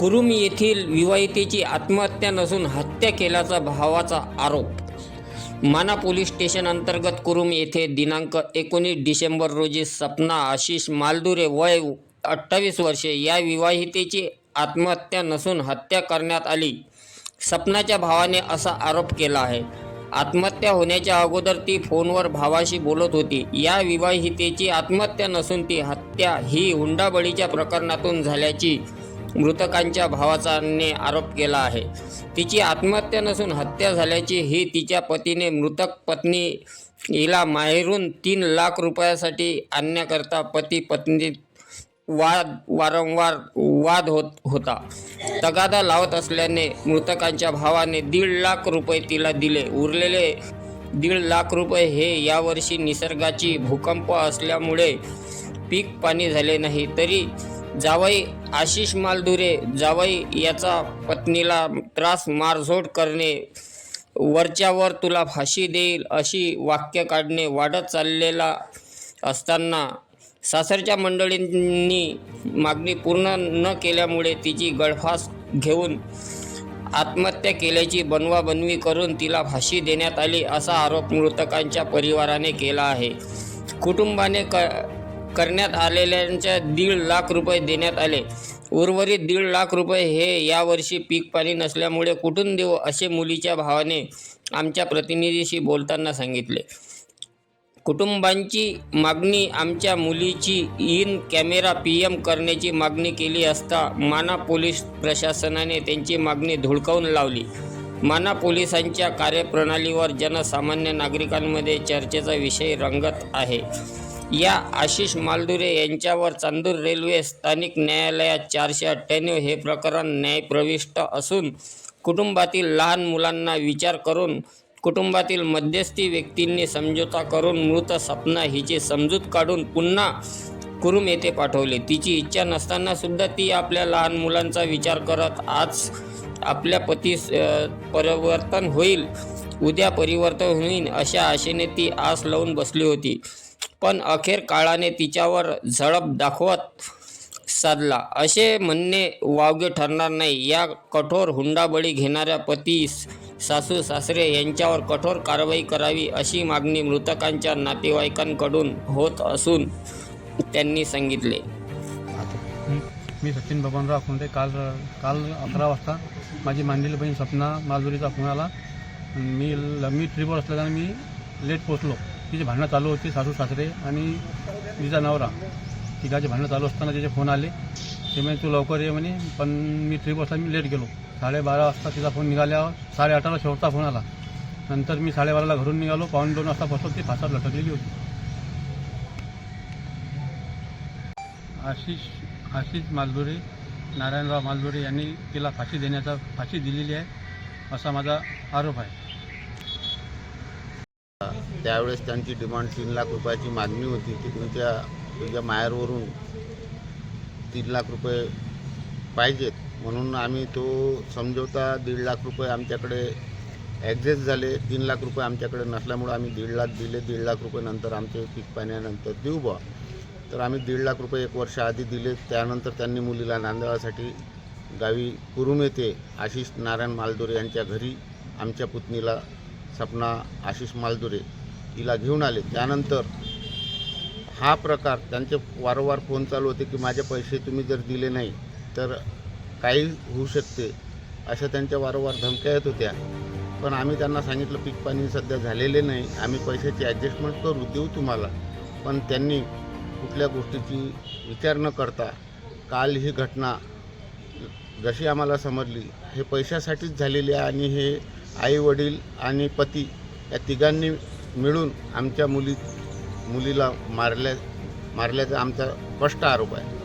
कुरुम येथील विवाहितेची आत्महत्या नसून हत्या केल्याचा भावाचा आरोप. माना पोलीस स्टेशन अंतर्गत कुरुम येथे दिनांक एकोणीस डिसेंबर रोजी सपना आशिष मालदुरे वय अठ्ठावीस वर्षे या विवाहितेची आत्महत्या नसून हत्या करण्यात आली. सपनाच्या भावाने असा आरोप केला आहे. आत्महत्या होण्याच्या अगोदर ती फोनवर भावाशी बोलत होती. या विवाहितेची आत्महत्या नसून ती हत्या ही हुंडाबळीच्या प्रकरणातून झाल्याची मृतकांच्या भावाचाने आरोप केला आहे. तिची आत्महत्या नसून हत्या झाल्याची ही तिच्या पतीने मृतक पत्नी हिला माहेरून तीन लाख रुपयासाठी आणण्याकरता पती पत्नी वाद वारंवार वाद होत होता. तगादा लावत असल्याने मृतकांच्या भावाने दीड लाख रुपये तिला दिले. उरलेले दीड लाख रुपये हे यावर्षी निसर्गाची भूकंप असल्यामुळे पीक पाणी झाले नाही. तरी जावई आशिष मालदुरे जावई याचा पत्नीला त्रास मारझोड करणे वरच्यावर तुला फाशी देईल अशी वाक्य काढणे वाढत चाललेला असताना सासरच्या मंडळींनी मागणी पूर्ण न केल्यामुळे तिची गळफास घेऊन आत्महत्या केल्याची बनवाबनवी करून तिला फाशी देण्यात आली असा आरोप मृतकांच्या परिवाराने केला आहे. कुटुंबाने क करण्यात आलेल्यांच्या दीड लाख रुपये देण्यात आले. उर्वरित दीड लाख रुपये हे यावर्षी पीक पाणी नसल्यामुळे कुठून देऊ असे मुलीच्या भावाने आमच्या प्रतिनिधीशी बोलताना सांगितले. कुटुंबांची मागणी आमच्या मुलीची इन कॅमेरा पी एम करण्याची मागणी केली असता माना पोलीस प्रशासनाने त्यांची मागणी धुडकावून लावली. माना पोलिसांच्या कार्यप्रणालीवर जनसामान्य नागरिकांमध्ये चर्चेचा विषय रंगत आहे. या आशिष मालदुरे यांच्यावर चांदूर रेल्वे स्थानिक न्यायालयात चारशे अठ्ठ्याण्णव हे प्रकरण न्यायप्रविष्ट असून कुटुंबातील लहान मुलांना विचार करून कुटुंबातील मध्यस्थी व्यक्तींनी समझोता करून मृत सपना हिची समजूत काढून पुन्हा कुरुम येथे पाठवले. तिची इच्छा नसताना सुद्धा ती आपल्या लहान मुलांचा विचार करत आज आपल्या पतीस परिवर्तन होईल उद्या परिवर्तन होईल अशा आशेने ती आस लावून बसली होती. पण अखेर काळाने तिच्यावर झडप दाखवत साधला. असे म्हणणे वावगे ठरणार नाही. या कठोर हुंडाबळी घेणाऱ्या पती सासू सासरे यांच्यावर कठोर कारवाई करावी अशी मागणी मृतकांच्या नातेवाईकांकडून होत असून त्यांनी सांगितले. मी सचिन बबनराव खोंडे काल काल अकरा वाजता माझी मांडलेली बहीण सपना मालुरीचा फोन आला. मी ल- मी ट्रीपवर असल्याने मी लेट पोचलो तिची भांडणं चालू होती सासू सासरे आणि तिचा नवरा तिघाचे भांडणं चालू असताना तिचे फोन आले. ते म्हणे तू लवकर ये म्हणे पण मी ट्रिप असला मी लेट गेलो. साडेबारा वाजता तिचा फोन निघाल्यावर साडेआठाला शेवटचा फोन आला. नंतर मी साडेबाराला घरून निघालो पाऊण दोन वाजता बसलो ती फासात लटकलेली होती. आशिष आशिष मालदुरे नारायणराव मालदुरे यांनी तिला फाशी देण्याचा फाशी दिलेली आहे असा माझा आरोप आहे. त्यावेळेस त्यांची डिमांड तीन लाख रुपयाची मागणी होती. की तुमच्या तुझ्या माहेरवरून तीन लाख रुपये पाहिजेत. म्हणून आम्ही तो समजवता दीड लाख रुपये आमच्याकडे ॲडजस्ट झाले. तीन लाख रुपये आमच्याकडे नसल्यामुळे आम्ही दीड लाख दिले. दीड लाख रुपये नंतर आमचे पीक पाण्यानंतर देऊ बा तर आम्ही दीड लाख रुपये एक वर्ष आधी दिले. त्यानंतर त्यांनी मुलीला नांदेवासाठी गावी कुरुम येथे आशिष नारायण मालदोरे यांच्या घरी आमच्या पुतणीला सपना आशिष मालदुरे हिला घेऊन आले. त्यानंतर हा प्रकार त्यांचे वारंवार फोन चालू होते की माझे पैसे तुम्ही जर दिले नाही तर काही होऊ शकते अशा त्यांच्या वारंवार धमक्या येत होत्या. पण आम्ही त्यांना सांगितलं पीक पाणी सध्या झालेले नाही आम्ही पैशाची ॲडजस्टमेंट करू देऊ तुम्हाला. पण त्यांनी कुठल्या गोष्टीची विचार न करता काल ही घटना जशी आम्हाला समजली हे पैशासाठीच झालेली आहे आणि हे आई वडील आणि पती या तिघांनी मिळून आमच्या मुली मुलीला मारल्या मारल्याचा आमचा स्पष्ट आरोप आहे.